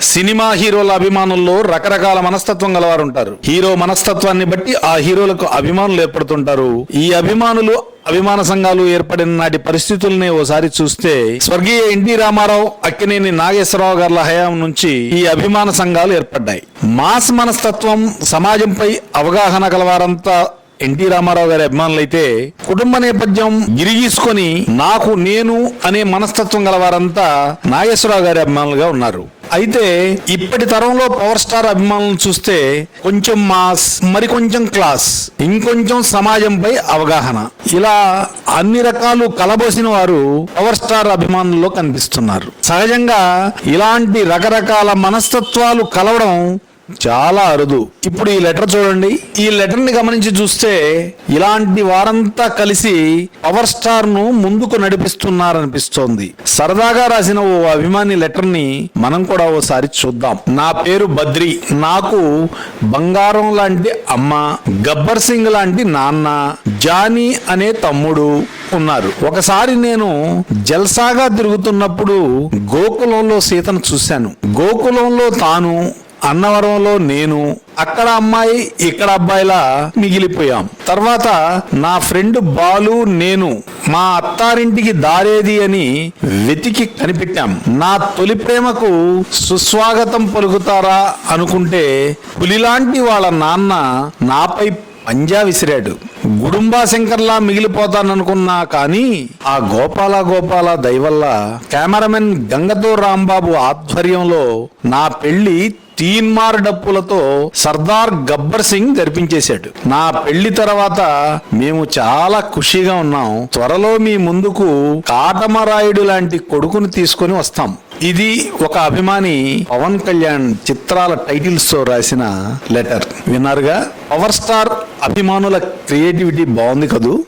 Cinema హీరోల అభిమానుల్లో రకరకాల మనస్తత్వం గలవారు ఉంటారు హీరో మనస్తత్వాన్ని బట్టి ఆ హీరోలకు అభిమానులు ఏర్పడుతుంటారు. ఈ అభిమానులు అభిమాన సంఘాలు ఏర్పడిన నాటి పరిస్థితుల్ని ఓసారి చూస్తే స్వర్గీయ ఎన్టీ రామారావు అక్కినేని నాగేశ్వరరావు గారి హయాం నుంచి ఈ అభిమాన సంఘాలు ఏర్పడ్డాయి. మాస్ మనస్తత్వం సమాజంపై అవగాహన గలవారంతా ఎన్టీ రామారావు గారి అభిమానులు అయితే కుటుంబ నేపథ్యం గిరిగీసుకొని నాకు నేను అనే మనస్తత్వం గలవారంతా నాగేశ్వరరావు గారి అభిమానులుగా ఉన్నారు. అయితే ఇప్పటి తరంలో పవర్ స్టార్ అభిమానులను చూస్తే కొంచెం మాస్ మరి కొంచెం క్లాస్ ఇంకొంచెం సమాజంపై అవగాహన. ఇలా అన్ని రకాలు కలబోసిన వారు పవర్ స్టార్ అభిమానుల్లో కనిపిస్తున్నారు. సహజంగా ఇలాంటి రకరకాల మనస్తత్వాలు కలవడం చాలా అరుదు. ఇప్పుడు ఈ లెటర్ చూడండి. ఈ లెటర్ని గమనించి చూస్తే ఇలాంటి వారంతా కలిసి పవర్ స్టార్ను ముందుకు నడిపిస్తున్నారనిపిస్తోంది. సరదాగా రాసిన ఓ అభిమాని లెటర్ని మనం కూడా ఓసారి చూద్దాం. నా పేరు బద్రి. నాకు బంగారం లాంటి అమ్మ గబ్బర్ సింగ్ లాంటి నాన్న జానీ అనే తమ్ముడు ఉన్నారు. ఒకసారి నేను జల్సాగా తిరుగుతున్నప్పుడు గోకులంలో సీతను చూశాను. గోకులంలో తాను అన్నవరంలో నేను అక్కడ అమ్మాయి ఇక్కడ అబ్బాయిలా మిగిలిపోయాం. తర్వాత నా ఫ్రెండ్ బాలు నేను మా అత్తారింటికి దారేది అని వెతికి కనిపెట్టాం. నా తొలి ప్రేమకు సుస్వాగతం పలుకుతారా అనుకుంటే పులిలాంటి వాళ్ళ నాన్న నాపై పంజా విసిరాడు. గుడుంబా శంకర్లా మిగిలిపోతాననుకున్నా కానీ ఆ గోపాల గోపాల దయవల్ల కెమెరామెన్ గంగతో రాంబాబు ఆధ్వర్యంలో నా పెళ్ళి తీన్మార్ డప్పులతో సర్దార్ గబ్బర్ సింగ్ జరిపించేశాడు. నా పెళ్ళి తర్వాత మేము చాలా ఖుషీగా ఉన్నాం. త్వరలో మీ ముందుకు కాటమరాయుడు లాంటి కొడుకును తీసుకొని వస్తాం. ఇది ఒక అభిమాని పవన్ కళ్యాణ్ చిత్రాల టైటిల్స్తో రాసిన లెటర్. విన్నారుగా? పవర్ స్టార్ అభిమానుల క్రియేటివిటీ బాగుంది కదూ?